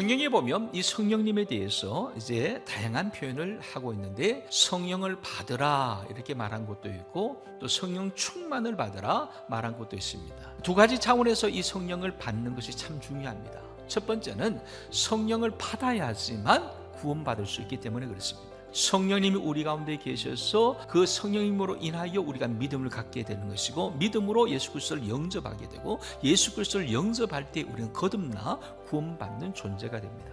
성경에 보면 이 성령님에 대해서 이제 다양한 표현을 하고 있는데 성령을 받으라 이렇게 말한 것도 있고 또 성령 충만을 받으라 말한 것도 있습니다. 두 가지 차원에서 이 성령을 받는 것이 참 중요합니다. 첫 번째는 성령을 받아야지만 구원받을 수 있기 때문에 그렇습니다. 성령님이 우리 가운데 계셔서 그 성령님으로 인하여 우리가 믿음을 갖게 되는 것이고 믿음으로 예수 그리스도를 영접하게 되고 예수 그리스도를 영접할 때 우리는 거듭나 구원받는 존재가 됩니다.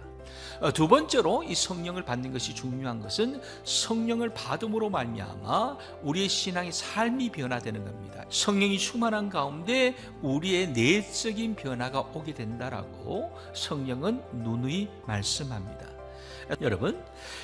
어, 두 번째로 이 성령을 받는 것이 중요한 것은 성령을 받음으로 말미암아 우리의 신앙의 삶이 변화되는 겁니다. 성령이 충만한 가운데 우리의 내적인 변화가 오게 된다라고 성령은 누누이 말씀합니다. 여러분,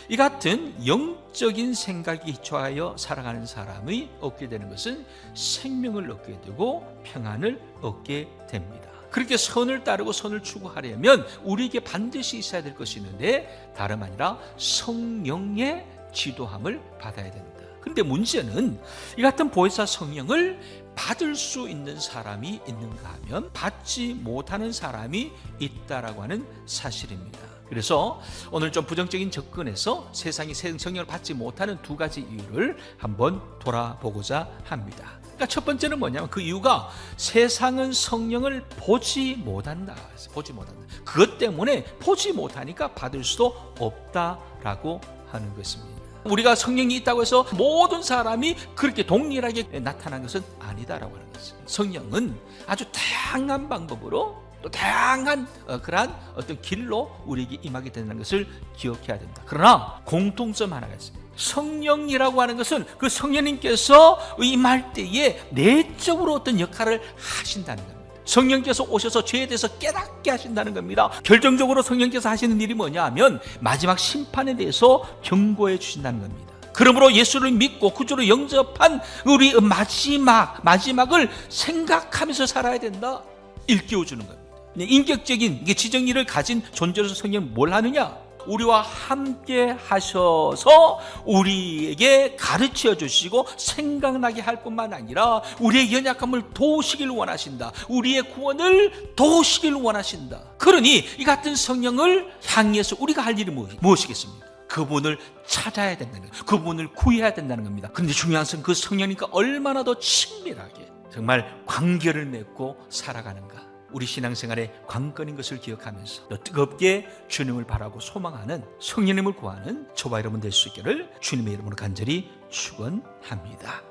이 같은 영적인 생각이 기초하여 살아가는 사람이 얻게 되는 것은 생명을 얻게 되고 평안을 얻게 됩니다. 그렇게 선을 따르고 선을 추구하려면 우리에게 반드시 있어야 될 것이 있는데 다름 아니라 성령의 지도함을 받아야 됩니다. 근데 문제는 이 같은 보혜사 성령을 받을 수 있는 사람이 있는가 하면 받지 못하는 사람이 있다라고 하는 사실입니다. 그래서 오늘 좀 부정적인 접근에서 세상이 성령을 받지 못하는 두 가지 이유를 한번 돌아보고자 합니다. 그러니까 첫 번째는 뭐냐면 그 이유가 세상은 성령을 보지 못한다. 보지 못한다. 그것 때문에 보지 못하니까 받을 수도 없다라고 하는 것입니다. 우리가 성령이 있다고 해서 모든 사람이 그렇게 동일하게 나타난 것은 아니다라고 하는 것입니다. 성령은 아주 다양한 방법으로 또 다양한 어, 그러한 어떤 길로 우리에게 임하게 된다는 것을 기억해야 된다. 그러나 공통점 하나가 있습니다. 성령이라고 하는 것은 그 성령님께서 임할 때에 내적으로 어떤 역할을 하신다는 겁니다. 성령께서 오셔서 죄에 대해서 깨닫게 하신다는 겁니다. 결정적으로 성령께서 하시는 일이 뭐냐 하면 마지막 심판에 대해서 경고해 주신다는 겁니다. 그러므로 예수를 믿고 구주로 영접한 우리 마지막 마지막을 생각하면서 살아야 된다. 일깨워 주는 겁니다. 네, 인격적인 지정의를 가진 존재로서 성령은 뭘 하느냐? 우리와 함께 하셔서 우리에게 가르쳐 주시고 생각나게 할 뿐만 아니라 우리의 연약함을 도우시길 원하신다. 우리의 구원을 도우시길 원하신다. 그러니 이 같은 성령을 향해서 우리가 할 일이 무엇- 무엇이겠습니까? 그분을 찾아야 된다는 거예요. 그분을 구해야 된다는 겁니다. 그런데 중요한 것은 그 성령님과 얼마나 더 친밀하게 정말 관계를 맺고 살아가는가. 우리 신앙생활의 관건인 것을 기억하면서 더 뜨겁게 주님을 바라고 소망하는 성령님을 구하는 저와 여러분 될 수 있기를 주님의 이름으로 간절히 축원합니다.